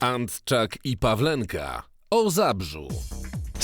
Antczak i Pawlenka o Zabrzu.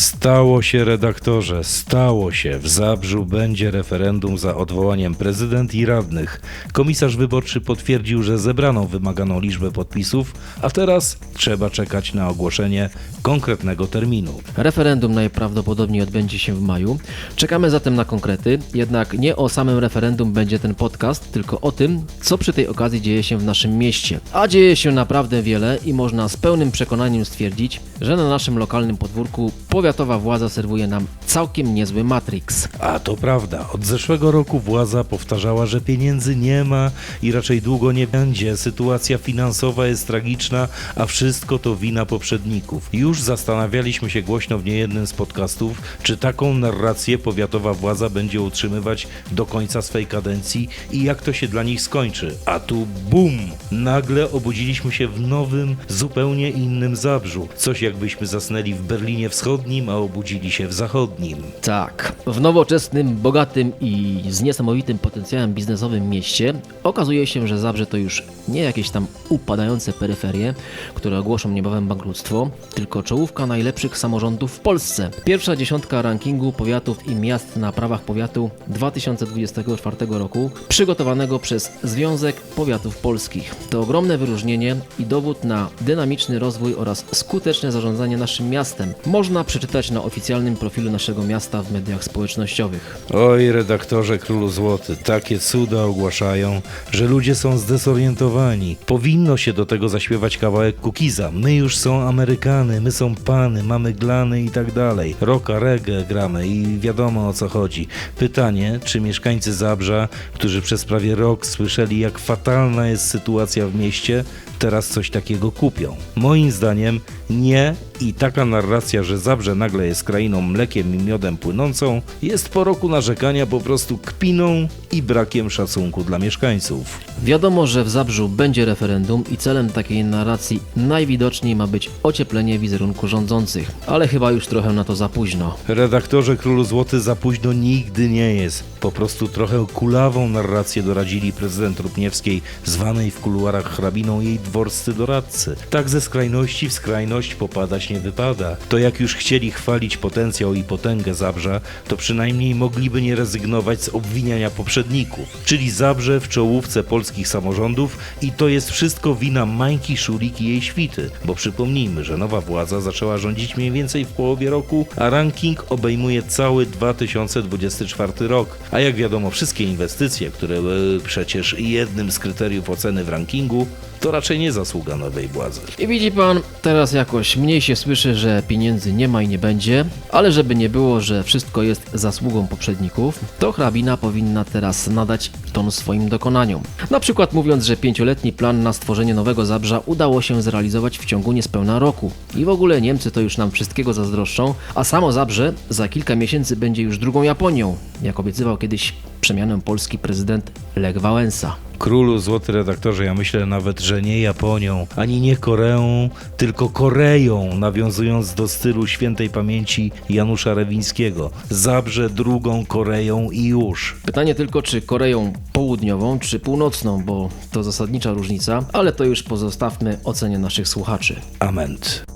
Stało się, redaktorze, stało się. W Zabrzu będzie referendum za odwołaniem prezydent i radnych. Komisarz wyborczy potwierdził, że zebrano wymaganą liczbę podpisów, a teraz trzeba czekać na ogłoszenie konkretnego terminu. Referendum najprawdopodobniej odbędzie się w maju. Czekamy zatem na konkrety, jednak nie o samym referendum będzie ten podcast, tylko o tym, co przy tej okazji dzieje się w naszym mieście. A dzieje się naprawdę wiele i można z pełnym przekonaniem stwierdzić, że na naszym lokalnym podwórku powiatowa władza serwuje nam całkiem niezły Matrix. A to prawda, od zeszłego roku władza powtarzała, że pieniędzy nie ma i raczej długo nie będzie. Sytuacja finansowa jest tragiczna, a wszystko to wina poprzedników. Już zastanawialiśmy się głośno w niejednym z podcastów, czy taką narrację powiatowa władza będzie utrzymywać do końca swej kadencji i jak to się dla nich skończy. A tu bum! Nagle obudziliśmy się w nowym, zupełnie innym Zabrzu. Coś jakbyśmy zasnęli w Berlinie Wschodnim, a obudzili się w Zachodnim. Tak, w nowoczesnym, bogatym i z niesamowitym potencjałem biznesowym mieście okazuje się, że Zabrze to już nie jakieś tam upadające peryferie, które ogłoszą niebawem bankructwo, tylko czołówka najlepszych samorządów w Polsce. Pierwsza dziesiątka rankingu powiatów i miast na prawach powiatu 2024 roku, przygotowanego przez Związek Powiatów Polskich. To ogromne wyróżnienie i dowód na dynamiczny rozwój oraz skuteczne zarządzanie naszym miastem. Można przeczytać na oficjalnym profilu naszego miasta w mediach społecznościowych. Oj, redaktorze Królu Złoty, takie cuda ogłaszają, że ludzie są zdesorientowani. Powinno się do tego zaśpiewać kawałek Kukiza. My już są Amerykany, my są pany, mamy glany i tak dalej. Rocka, reggae gramy i wiadomo o co chodzi. Pytanie, czy mieszkańcy Zabrza, którzy przez prawie rok słyszeli jak fatalna jest sytuacja w mieście, teraz coś takiego kupią? Moim zdaniem nie i taka narracja, że Zabrze nagle jest krainą mlekiem i miodem płynącą, jest po roku narzekania po prostu kpiną i brakiem szacunku dla mieszkańców. Wiadomo, że w Zabrzu będzie referendum i celem takiej narracji najwidoczniej ma być ocieplenie wizerunku rządzących, ale chyba już trochę na to za późno. Redaktorze Królu Złoty za późno nigdy nie jest. Po prostu trochę kulawą narrację doradzili prezydent Rupniewskiej, zwanej w kuluarach hrabiną jej dworscy doradcy. Tak ze skrajności w skrajność popadać nie wypada. To jak już chcieli chwalić potencjał i potęgę Zabrza, to przynajmniej mogliby nie rezygnować z obwiniania poprzedników. Czyli Zabrze w czołówce polskich samorządów i to jest wszystko wina Mańki Szulik i jej świty. Bo przypomnijmy, że nowa władza zaczęła rządzić mniej więcej w połowie roku, a ranking obejmuje cały 2024 rok. A jak wiadomo, wszystkie inwestycje, które były przecież jednym z kryteriów oceny w rankingu, to raczej nie zasługa nowej władzy. I widzi pan, teraz jakoś mniej się słyszy, że pieniędzy nie ma i nie będzie, ale żeby nie było, że wszystko jest zasługą poprzedników, to hrabina powinna teraz nadać ton swoim dokonaniom. Na przykład mówiąc, że pięcioletni plan na stworzenie nowego Zabrza udało się zrealizować w ciągu niespełna roku. I w ogóle Niemcy to już nam wszystkiego zazdroszczą, a samo Zabrze za kilka miesięcy będzie już drugą Japonią, jak obiecywał kiedyś przemianę polski prezydent Lech Wałęsa. Królu, złoty redaktorze, ja myślę nawet, że nie Japonią, ani nie Koreą, tylko Koreją, nawiązując do stylu świętej pamięci Janusza Rewińskiego. Zabrze drugą Koreją i już. Pytanie tylko, czy Koreą Południową, czy Północną, bo to zasadnicza różnica, ale to już pozostawmy ocenie naszych słuchaczy. Ament.